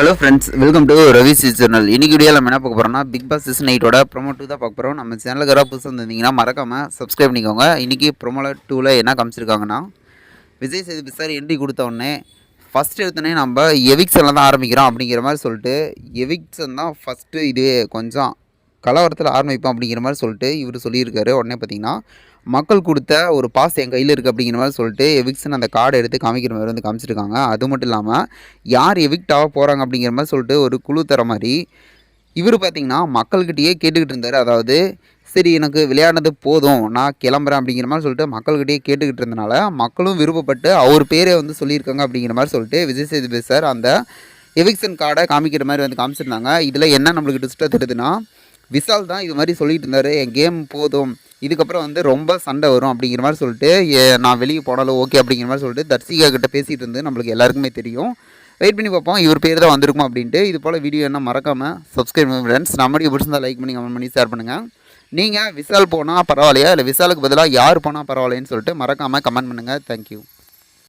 Hello friends welcome to Ravi C channel இன்னைக்கு video நம்ம என்ன பார்க்க போகிறோம்னா பிக் பாஸ் சீசன் எயிட்டோட ப்ரோமோ டூ தான் பார்க்க போகிறோம் நம்ம சேனலுக்கு யாராவது புதுசாக வந்திருந்தீங்கன்னா மறக்காமல் சப்ஸ்கிரைப் பண்ணிக்கோங்க. இன்றைக்கி ப்ரோமோல டூவில் என்ன காமிச்சிருக்காங்கன்னா விஜய் சேதுபதி சார் என்ட்ரி கொடுத்த உடனே ஃபஸ்ட் எடுத்தோடனே நம்ம எவிக்ஷனில் தான் ஆரம்பிக்கிறோம் அப்படிங்கிற மாதிரி சொல்லிட்டு எவிக்ஸன் தான் ஃபஸ்ட்டு இது கொஞ்சம் கலவரத்தில் ஆரம்பிப்போம் அப்படிங்கிற மாதிரி சொல்லிட்டு இவர் சொல்லியிருக்காரு. உடனே பார்த்தீங்கன்னா மக்கள் கொடுத்த ஒரு பாஸ் என் கையில் இருக்குது அப்படிங்கிற மாதிரி சொல்லிட்டு எவிக்ஷன் அந்த கார்டை எடுத்து காமிக்கிற மாதிரி வந்து காமிச்சிருக்காங்க. அது மட்டும் இல்லாமல் யார் எவிக்ட் ஆக போகிறாங்க அப்படிங்கிற மாதிரி சொல்லிட்டு ஒரு குழு தர மாதிரி இவர் பார்த்தீங்கன்னா மக்கள்கிட்டயே கேட்டுக்கிட்டு இருந்தார். அதாவது சரி எனக்கு விளையாடினது போதும் நான் கிளம்புறேன் அப்படிங்கிற மாதிரி சொல்லிட்டு மக்கள்கிட்டயே கேட்டுக்கிட்டு இருந்தனால மக்களும் விருப்பப்பட்டு அவர் பேரே வந்து சொல்லியிருக்காங்க அப்படிங்கிற மாதிரி சொல்லிட்டு விஜய் சேதுபதி சார் அந்த எவிக்ஷன் கார்டை காமிக்கிற மாதிரி வந்து காமிச்சிருந்தாங்க. இதில் என்ன நம்மளுக்கு டிஸ்டாக தெரியுதுன்னா விஷால் தான் இது மாதிரி சொல்லிட்டு இருந்தார் என் கேம் போதும். இதுக்கப்புறம் வந்து ரொம்ப சண்டை வரும் அப்படிங்கிற மாதிரி சொல்லிட்டு ஏ- நான் வெளியே போனாலும் ஓகே அப்படிங்கிற மாதிரி சொல்லிட்டு தர்சிகா கிட்ட பேசிகிட்டு இருந்து நம்மளுக்கு எல்லாருக்குமே தெரியும். வெயிட் பண்ணி பார்ப்போம். இவர் பேர் தான் வந்திருக்கும் அப்படின்ட்டு. இது போல் வீடியோ என்ன மறக்காமல் சப்ஸ்கிரைப் பண்ணி ஃப்ரெண்ட்ஸ் நம்மளுக்கு பிடிச்சிருந்தா லைக் பண்ணி கமெண்ட் பண்ணி ஷேர் பண்ணுங்கள் நீங்கள் விசால் போனால் பரவாயில்லையா? இல்லை விசாலுக்கு பதிலாக யார் போனால் பரவாயில்லைன்னு சொல்லிட்டு மறக்காமல் கமெண்ட் பண்ணுங்கள் தேங்க்யூ